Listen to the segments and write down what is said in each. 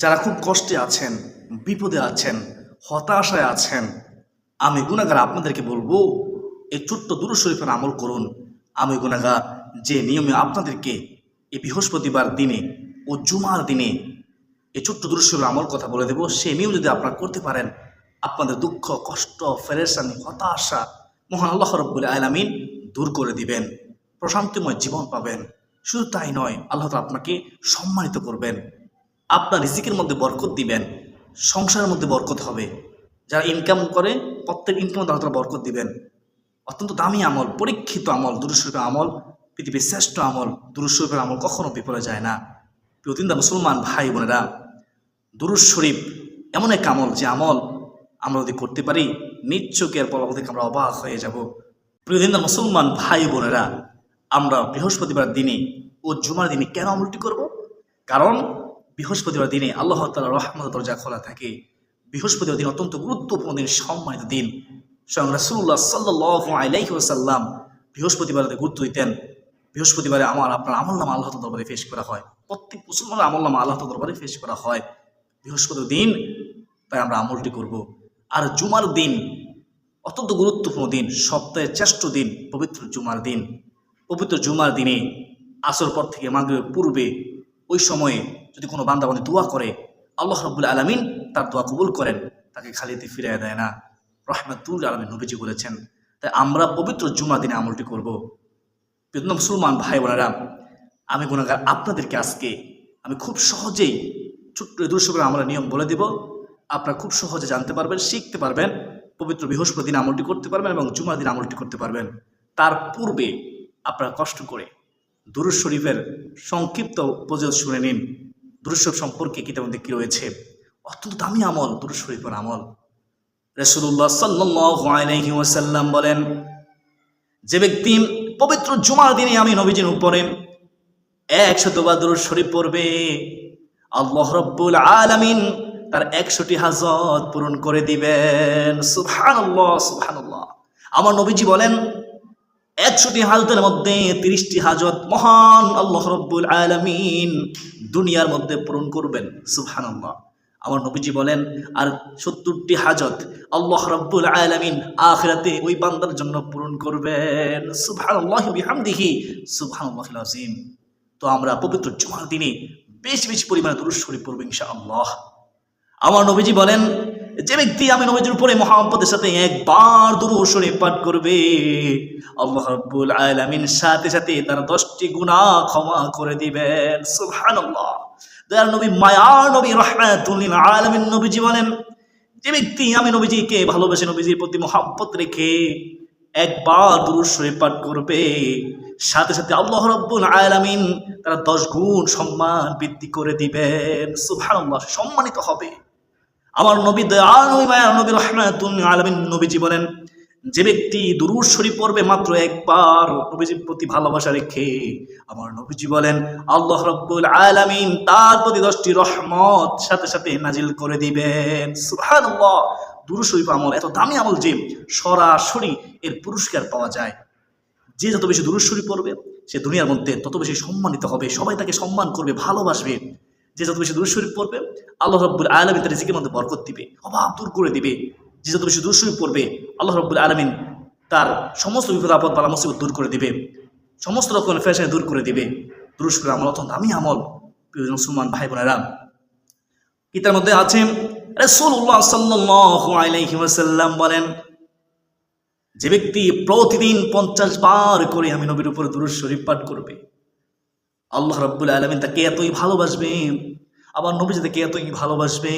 যারা খুব কষ্টে আছেন, বিপদে আছেন, হতাশায় আছেন, আমি গুণাগার আপনাদেরকে বলব, এই ছোট্ট দুরু শরীফের আমল করুন। আমি গুণাগার যে নিয়মে আপনাদেরকে এই বৃহস্পতিবার দিনে ও জুমার দিনে এই ছোট্ট দুরু শরীফের আমল কথা বলে দেবো, সে নিয়ম যদি আপনারা করতে পারেন, আপনাদের দুঃখ, কষ্ট ফেরেশানি হতাশা মহান আল্লাহ রব্বুল আলামিন দূর করে দিবেন, প্রশান্তিময় জীবন পাবেন। শুধু তাই নয়, আল্লাহ আপনাকে সম্মানিত করবেন। আপনার রিজিকের মধ্যে বরকত দিবেন, সংসারের মধ্যে বরকত হবে। যারা ইনকাম করে, প্রত্যেক ইনকামে আল্লাহ তারা বরকত দিবেন। অত্যন্ত দামি আমল, পরীক্ষিত আমল দুরুশরীফের আমল, পৃথিবীর শ্রেষ্ঠ আমল দুরুশরীফের আমল কখনো বিফলে যায় না। প্রতিদিন মুসলমান ভাই বোনেরা দুরুজ শরীফ এমন এক আমল, যে আমল আমরা যদি করতে পারি নিচ্ছকের পর থেকে আমরা অবাক হয়ে যাব। প্রতিদিন মুসলমান ভাই বোনেরা, আমরা বৃহস্পতিবার দিনে ও জুমার দিনে কেন আমলটি করব? কারণ বৃহস্পতিবার দিনে আল্লাহ তালা রহমত দরজা খোলা থাকে। বৃহস্পতিবার দিন অত্যন্ত গুরুত্বপূর্ণ দিন, সম্মানিত দিন। স্বয়ং রাসুল্লাহ সাল্লাহ আলাইসাল্লাম বৃহস্পতিবারে গুরুত্ব দিতেন। বৃহস্পতিবারে আমার, আপনার আমল নামা আল্লাহ দরবারে পেশ করা হয়। প্রত্যেক মুসলমানের আমল নামা আল্লাহ দরবারে পেশ করা হয়। বৃহস্পতির দিন তাই আমরা আমলটি করব। আর জুমার দিন অত্যন্ত গুরুত্বপূর্ণ দিন, সপ্তাহের শ্রেষ্ঠ দিন, পবিত্র জুমার দিন। পবিত্র জুমার দিনে আসর পর থেকে মাগরিবের পূর্বে ওই সময়ে যদি কোনো বান্দাবান্দি দোয়া করে, আল্লাহ রব্বুল আলমিন তার দোয়া কবুল করেন, তাকে খালিতে ফিরিয়ে দেয় না। রহমাতুল আলমিন নবীজি বলেছেন, তাই আমরা পবিত্র জুমার দিনে আমলটি করব। বিভিন্ন মুসলমান ভাই বোনেরা, আমি গুণাগার আপনাদেরকে আজকে, আমি খুব সহজেই ছোট্ট দুর্শকের আমরা নিয়ম বলে দেব। আপনারা খুব সহজে জানতে পারবেন, শিখতে পারবেন, পবিত্র বৃহস্পতি দিন আমলটি করতে পারবেন এবং জুমার দিন আমলটি করতে পারবেন। তার পূর্বে আপনারা কষ্ট করে দুরুজ শরীফের সংক্ষিপ্ত প্রযোজ শুনে নিন। শরীফ সম্পর্কে কিতাবের মধ্যে কী রয়েছে? অত্যন্ত দামি আমল দুরুজ শরীফের আমল। রসুল্লাহ সাল্লাহ ওয়াসাল্লাম বলেন, যে ব্যক্তি পবিত্র জুমার দিনে আমি নবীজির উপরে একশতবার দুরুদ শরীফ পড়বে, আল্লাহ রব্বুল আলামিন তার একশোটি হাজত পূরণ করে দিবেন। সুবহানাল্লাহ। আমার নবীজি বলেন একশোটি হাজতের মধ্যে তিরিশটি হাজত মহান আল্লাহ রব্বুল আলামিন দুনিয়ার মধ্যে পূরণ করবেন, সুবহানাল্লাহ। আমার নবীজি বলেন, আর সত্তরটি হাজত আল্লাহ রব্বুল আলামিন আখিরাতে ওই বান্দার জন্য পূরণ করবেন। সুবহানাল্লাহি বিহামদিহি, সুবহানাল্লাহিল আযীম। তো আমরা পবিত্র জুমার দিনে বেশ বেশি পরিমাণে দুরূদ শরীফ পড়ব ইনশাআল্লাহ। আমার নবীজি বলেন যে ব্যক্তি আমি নবীজির উপরে মহাব্বতের সাথে একবার দুরূদ শরীফ পাঠ করবে, আল্লাহ রাব্বুল আলামিন সাথে সাথে তার দশটি গুনাহ ক্ষমা করে দিবেন। সুবহানাল্লাহ। দয়ার নবী, মায়ার নবী লিল আলামিন নবীজি বলেন, যে ব্যক্তি আমি নবীজিকে ভালোবেসে নবীজির প্রতি মহাব্বত রেখে একবার দুরূদ শরীফ পাঠ করবে, সাথে সাথে আল্লাহ রব্বুল আলামিন তারা দশ গুণ সম্মান বৃদ্ধি করে দিবেন। সুবহানাল্লাহ, সম্মানিত হবে। আমার নবী নবী রহমাতুল আলামিন নবীজি বলেন, যে ব্যক্তি দুরূদ শরীফ পড়বে মাত্র একবার, নবীজির প্রতি ভালোবাসা রেখে, আমার নবীজি বলেন, আল্লাহ রব্বুল আলামিন তার প্রতি দশটি রহমত সাথে সাথে নাজিল করে দিবেন। সুবহানাল্লাহ, দুরূদ শরীফ আমল, এত দামি আমল যে সরাসরি এর পুরস্কার পাওয়া যায়। যে যত বেশি দুরূদ শরীফ পড়বে, সে দুনিয়ার মধ্যে তত বেশি সম্মানিত হবে, সবাই তাকে সম্মান করবে, ভালোবাসবে। যে যত বেশি দুরূদ শরীফ পড়বে, আল্লাহ রব্বুল আলমিন তার রিজিকের মধ্যে বরকত দিবে, অভাব দূর করে দিবে। যে যত বেশি দুরূদ শরীফ পড়বে, আল্লাহ রব্বুল আলমিন তার সমস্ত বিপদ আপদ, বালা মুসিবত দূর করে দিবে। সমস্ত রকমের ফ্যাশনে দূর করে দিবে। দুরূদ শরীফ আমল অত্যন্ত দামি আমল, প্রিয় মুসলমান ভাই বোনেরা। কিতার মধ্যে আছে, রাসূলুল্লাহ সাল্লাল্লাহু আলাইহি ওয়াসাল্লাম বলেন, যে ব্যক্তি প্রতিদিন পঞ্চাশ বার করে আমি নবীর উপর দুরুদ শরীফ পাঠ করবে আল্লাহ রাব্বুল আলামিন তাকে এতই ভালোবাসবে আবার নবীজি তাকে এতই ভালোবাসবে।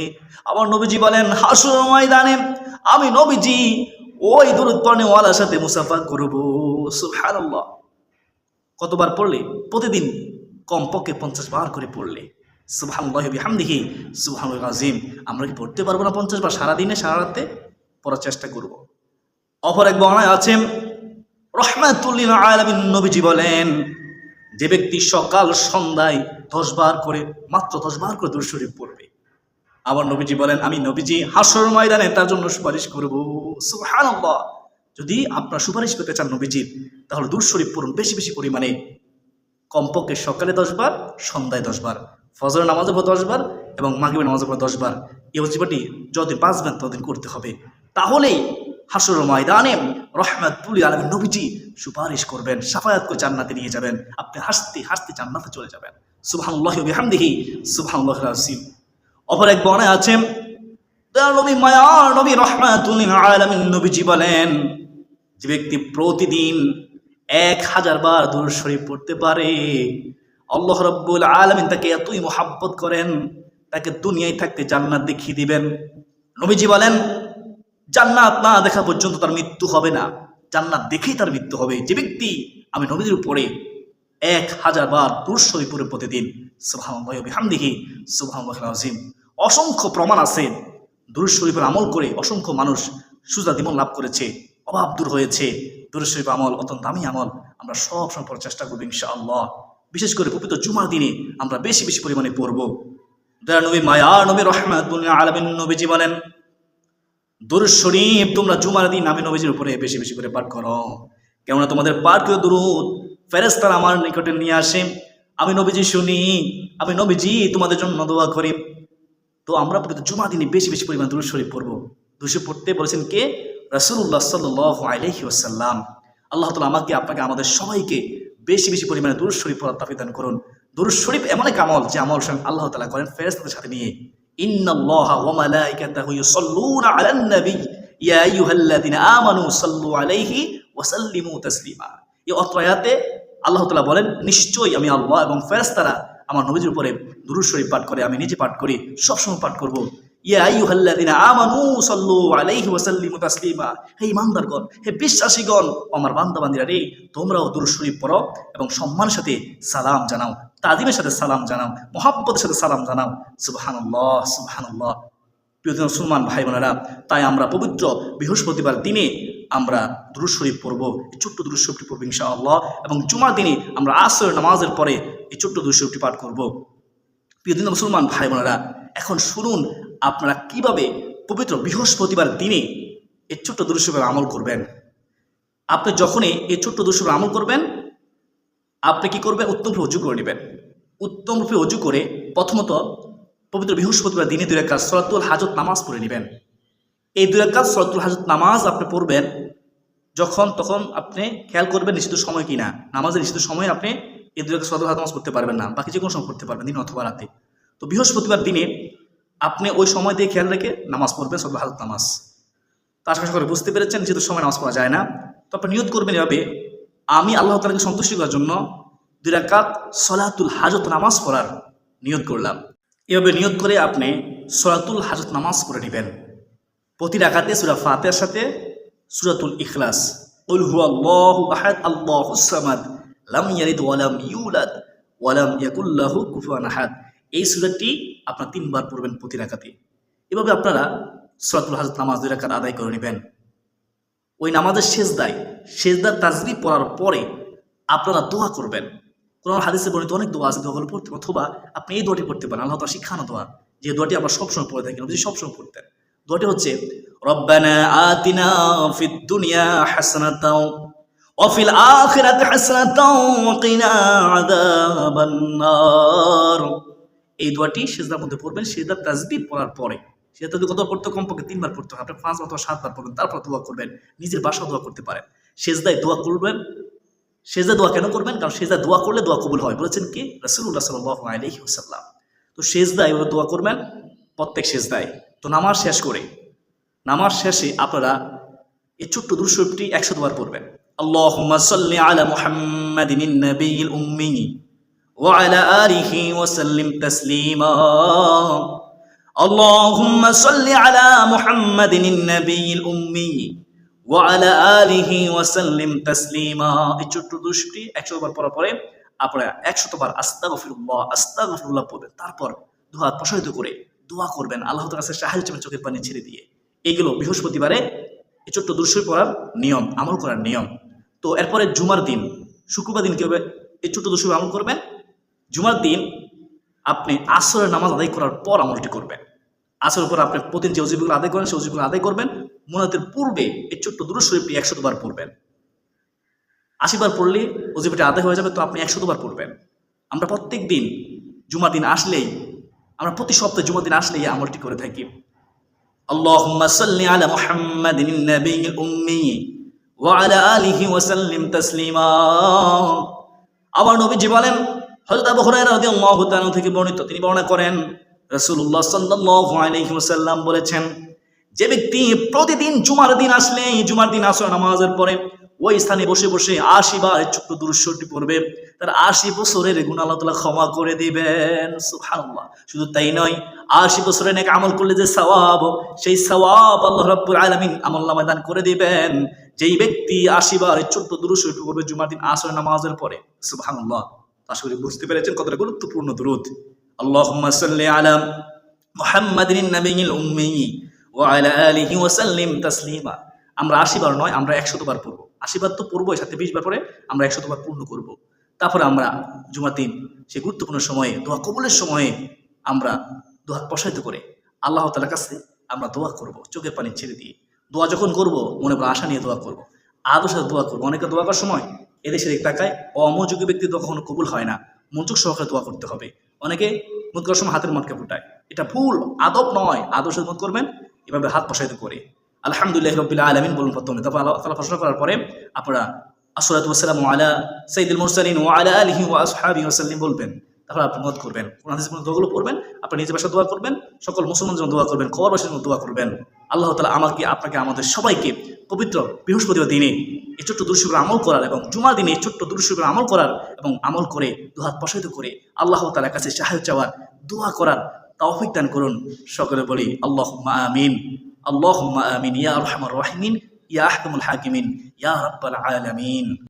আবার নবীজি বলেন হাসুর ময়দানে, আমি নবীজি ওই দুরুদ পড়নেওয়ালার সাথে মুসাফা করব। সুবহানাল্লাহ। কতবার পড়লে? প্রতিদিন কমপক্ষে পঞ্চাশ বার করে পড়লে। সুবহানাল্লাহি বিহামদিহি, সুবহানাল আজিম আমরা কি পড়তে পারব না পঞ্চাশ বার? সারাদিনে সারা রাতে পড়ার চেষ্টা করব। অপর এক বর্ণায় আছেন রহমাতুল্লিল আলামিন, নবীজি বলেন যে ব্যক্তি সকাল সন্ধ্যায় দশ বার করে, মাত্র দশ বার করে দুরূদ শরীফ পড়বে। আবার নবীজি বলেন, আমি নবীজি হাসর ময়দানে তার জন্য সুপারিশ করব। যদি আপনার সুপারিশ পেতে চান নবীজির তাহলে দুরূদ শরীফ পড়ুন বেশি বেশি পরিমাণে। কমপক্ষে সকালে দশ বার, সন্ধ্যায় দশ বার, ফজরের নামাজের পর দশবার এবং মাগরিবের নামাজের পর দশবার এই অজিফাটি যতদিন বাঁচবেন ততদিন করতে হবে। তাহলেই হাসর ময়দানে রহমাতুল আলম নবীজি সুপারিশ করবেন, সাফায়াত করে জান্নাতে নিয়ে যাবেন। আপনি হাসতে হাসতে জান্নাতে চলে যাবেন। সুবহানাল্লাহি বিহামদিহি সুবহানাল্লাহিল আযীম অপর এক বর্ণায় আছেন নবী, মায়ার নবী রহমাতুল আলামিন, নবীজি বলেন, যে ব্যক্তি প্রতিদিন এক হাজার বার দূর শরীফ পড়তে পারে, আল্লাহ রব্বুল আলমিন তাকে এতই মোহাব্বত করেন, তাকে দুনিয়ায় থাকতে জান্নাত দেখিয়ে দিবেন। নবীজি বলেন জান্নাত না দেখা পর্যন্ত তার মৃত্যু হবে না। জান্নাত দেখেই তার মৃত্যু হবে। যে ব্যক্তি আমি নবীদের উপরে এক হাজার বার দূর শরীফ পড়ে প্রতিদিন, সুবহানাল্লাহ আজিম অসংখ্য প্রমাণ আছে। শরীফের আমল করে অসংখ্য মানুষ সুজা জীবন লাভ করেছে, অভাব দূর হয়েছে। দুরুদ শরীফ আমল অত্যন্ত দামি আমল। আমরা সব সময় পড়ার চেষ্টা করব ইনশাআল্লাহ। বিশেষ করে পবিত্র জুমার দিনে আমরা বেশি বেশি পরিমাণে পড়ব। দয়া নবী মায়া নবী রহমাতুল্লাহ আলমিন নবীজি বলেন দুরুদ শরীফ, তোমরা জুমার দিন আমি নবীজির উপরে বেশি বেশি করে পাঠ করো। কেননা তোমাদের পাঠ করে দুরুদ। ফেরেস্তার আমার নিকটে নিয়ে আসে। আমি নবীজি শুনি, আমি নবীজি তোমাদের জন্য দোয়া করি। তো আমরা জুমা দিনে বেশি বেশি পরিমাণ দুরুদ শরীফ পড়ব। দুশো পড়তে বলেছেন কে? রাসুল্লাহ সাল্লাহ আলহি ওসাল্লাম আল্লাহ তালা আমাকে, আপনাকে, আমাদের সবাইকে বেশি বেশি পরিমাণে দুরুদ শরীফ পড়ার তাফিদান করুন। দুরুদ শরীফ এমন এক আমল যে আমল স্বয়ং আল্লাহ তালা করেন ফেরেস্তাদের সাথে নিয়ে। আমানু সাল্লু আলাইহি ওয়া সাল্লিমু তাসলিমা। এই আল্লাহ বলেন, নিশ্চয়ই আমি আল্লাহ এবং ফেরেশতারা আমার নবীর উপরে দুরূদ শরীফ পাঠ করে, আমি নিজে পাঠ করি, সবসময় পাঠ করব। আলাইহি হে হে বিশ্বাসীগণ আমার বান্দাবান্দিরা রে, তোমরাও দুরূদ শরীফ পড়ো এবং সম্মানের সাথে সালাম জানাও। তাজিমের সাথে সালাম জানাও, মহাব্বতের সাথে সালাম জানাও। সুবহানাল্লাহ সুবহানাল্লাহ। প্রিয় মুসলমান ভাই বোনেরা তাই আমরা পবিত্র বৃহস্পতিবার দিনে আমরা দুরুদ শরীফ পড়ব, এই ছোট্ট দুরুদ শরীফটি পড়ব ইনশাআল্লাহ, এবং জুমার দিনে আমরা আসর নামাজের পরে এই ছোট্ট দুরুদ শরীফটি পাঠ করব। প্রিয় দিন মুসলমান ভাই বোনেরা এখন শুনুন আপনারা কীভাবে পবিত্র বৃহস্পতিবার দিনে এই ছোট্ট দুরুদ শরীফের আমল করবেন। আপনি যখনই এই ছোট্ট দুরুদ শরীফের আমল করবেন, আপনি কি করবেন? উত্তম রূপে করে নেবেন। উত্তম রূপে অজু করে প্রথমত পবিত্র বৃহস্পতিবার দিনে দুই কাজ সরাতুল হাজত নামাজ পড়ে নেবেন। এই দুই কাজ সরাতুল হাজত নামাজ আপনি পড়বেন যখন তখন আপনি খেয়াল করবেন নিশ্চিত সময় কিনা। নামাজের নিশ্চিত সময় আপনি এই দুই কাজ সরাতুল হাজত নামাজ পড়তে পারবেন না। বাকি যে কোনো সময় পড়তে পারবেন দিন অথবা রাতে। তো বৃহস্পতিবার দিনে আপনি ওই সময় দিয়ে খেয়াল রেখে নামাজ পড়বেন সরাতুল হাজত নামাজ। তো আশা করে বুঝতে পেরেছেন যেহেতু সময় নামাজ পড়া যায় না। তো আপনি নিয়ত করবেন এভাবে, আমি আল্লাহ তালাকে সন্তুষ্টি করার জন্য দুই রাকাত সলাতুল হাজত নামাজ পড়ার নিয়ত করলাম। এভাবে নিয়ত করে আপনি সলাতুল হাজত নামাজ পড়ে নেবেন। প্রতি রাকাতে সুরা ফাতের সাথে সুরাতুল ইখলাস। উল হু আল্লাহু আহাদ, আল্লাহুস সামাদ, লাম ইয়ালিদ ওয়ালাম ইউলাদ ওয়ালাম ইয়াকুল্লাহু কুফুয়ান আহাদ। এই সূরাটি আপনারা তিনবার পড়বেন প্রতি রাকাতে। এভাবে আপনারা সলাতুল হাজত নামাজ দুই রাকাত আদায় করে নেবেন। ওই নামাজের শেষ দায় শেষদার তাজবি পড়ার পরে আপনারা দোয়া করবেন। কোরআন হাদিসে বর্ণিত অনেক দোয়া আছে দোয়াগুলো পড়তে অথবা আপনি এই দোয়াটি পড়তে পারেন। আল্লাহ তালা শিখানো দোয়া, যে দোয়াটি আমরা সবসময় পড়ে থাকি, নবীজি সবসময় পড়তেন। দোয়াটি হচ্ছে, রব্বানা আতিনা ফিদ দুনিয়া হাসানাতাও ওয়াফিল আখিরাতি হাসানাতাও কিনা আযাবান নার এই দোয়াটি সেজদার মধ্যে পড়বেন, সেজদার তাজবি পড়ার পরে। সেটা যদি কত পড়তে কমপক্ষে তিনবার পড়তে হবে আপনি পাঁচ অথবা সাতবার পড়বেন। তারপর দোয়া করবেন। নিজের বাসা দোয়া করতে পারেন। সেজদায় দোয়া করবেন। সেজদা দোয়া কেন করবেন কারণ সেজদা দোয়া করলে দোয়া কবুল হয় বলেছেন কি রসুল্লাহ সাল আলহি ওসাল্লাম তো সেজদা এভাবে দোয়া করবেন প্রত্যেক সেজদায় তো নামাজ শেষ করে নামাজ শেষে আপনারা এই ছোট্ট দুশোটি একশো দুবার পড়বেন আল্লাহ সাল্লি আলা মুহাম্মাদিন নবীল উম্মি وعلى آله وسلم تسليما اللهم صل على محمد النبي الأمي ওয়ালা আলিহি ওয়াসাল্লিম তাসলিমা। এই ছোট্ট দুষ্টি একশো বার পড়ার পরে আপনারা একশতবার আস্তাগফিরুল্লাহ আস্তাগফিরুল্লাহ পড়বেন। তারপর দুহাত প্রসারিত করে দোয়া করবেন চোখের পানি ছেড়ে দিয়ে। এগুলো বৃহস্পতিবারে এই ছোট্ট দুষ্টি পড়ার নিয়ম, আমল করার নিয়ম। তো এরপরে জুমার দিন, শুক্রবার দিন কীভাবে এই ছোট্ট দুষ্টি আমল করবেন? জুমার দিন আপনি আসরের নামাজ আদায় করার পর আমলটি করবেন। আসরের পর আপনি প্রতিদিন যে আদায় করেন, সেই অজিবগুলো আদায় করবেন। মোনাতের পূর্বে এই ছোট্ট দুরু শরীফটি একশো বার পড়বেন আশিবার পড়লে অজিফাটি আদায় হয়ে যাবে তো আপনি একশো বার পড়বেন আমরা প্রত্যেক দিন জুমার দিন আসলেই আমরা প্রতি সপ্তাহে জুমার দিন আসলেই এই আমলটি করে থাকি اللهم صل على محمد النبي الأمي وعلى آله وسلم تسليما আবার নবীজি বলেন হযরত আবু হুরায়রা রাদিয়াল্লাহু তাআলা থেকে বর্ণিত তিনি বর্ণনা করেন রাসূলুল্লাহ সাল্লাল্লাহু আলাইহি ওয়াসাল্লাম বলেছেন যে ব্যক্তি প্রতিদিন জুমার দিন আসলে জুমার দিন আসর নামাজের পরে ওই স্থানে বসে বসে আশি বার ছোট্ট দুরুশ্বরটি পড়বে। তার আশি বছরের গুণ আল্লাহ তাআলা ক্ষমা করে দিবেন। সুবহানাল্লাহ। শুধু তাই নয়, আশি বছরের নেক আমল করলে যে সওয়াব, সেই সওয়াব আল্লাহ রাব্বুল আলামিন আমল দান করে দিবেন। যেই ব্যক্তি আশি বার ছোট্ট দুরুশ্বরটি পড়বে জুমার দিন আসর নামাজের পরে। সুবহানাল্লাহ। আশা করি বুঝতে পেরেছেন কতটা গুরুত্বপূর্ণ দুরুদ। আল্লাহুম্মা সাল্লি আলা মুহাম্মাদিন নাবিয়িল উম্মি। ওয়া আলা আলিহি ওয়া সাল্লিম তাসলিমা। আমরা আশি বার নয়, আমরা একশত বার পড়ব। আশি বার তো পড়বোই, সাথে বিশ বার পরে আমরা একশত বার পূর্ণ করব। তারপরে আমরা জুমার দিন, সেই গুরুত্বপূর্ণ সময়ে, দোয়া কবুলের সময়ে আমরা দোয়া প্রসারিত করে আল্লাহ তালার কাছে আমরা দোয়া করব, চোখের পানি ছেড়ে দিয়ে। দোয়া যখন করব, মনে করে আশা নিয়ে দোয়া করব। আদৌ সাথে দোয়া করব। অনেকে দোয়া করার সময় এদেশের টাকায় অমনোযোগী ব্যক্তি দোয়া কখনো কবুল হয় না। মনোযোগ সহকারে দোয়া করতে হবে। অনেকে মুখ করার সময় হাতের মটকে ফুটায়। এটা ভুল, আদব নয়। আদর্শ মত করবেন এভাবে হাত প্রসারিত করে। আলহামদুলিল্লাহ রবিল আলমিন বলুন প্রথমে। তারপর আল্লাহ তালা প্রশ্ন করার পরে আপনারা আসসালাতু ওয়াসসালামু আলা সাইদুল মুরসালিন ওয়া আলা আলিহি ওয়া আসহাবি বলবেন। তারপর আপনি মত করবেন, কোন হাদিস দোয়াগুলো পড়বেন আপনি নিজের বাসা দোয়া করবেন, সকল মুসলমান যেন দোয়া করবেন কবরবাসীর জন্য দোয়া করবেন। আল্লাহ তালা আমাকে, আপনাকে, আমাদের সবাইকে পবিত্র বৃহস্পতিবার দিনে এই ছোট্ট দুরুশুকুর আমল করার এবং জুমার দিনে এই ছোট্ট দুরুশুকুর আমল করার এবং আমল করে দুহাত প্রসারিত করে আল্লাহ তালার কাছে সাহায্য চাওয়ার দোয়া করার তৌফিক দান করুন। সকলে বলি আল্লাহ আমিন আল্লাহ আমিন, ইয়া রহমান রাহিমিন, ইয়া আহকামুল হাকিমিন, ইয়া রাব্বাল আলামিন।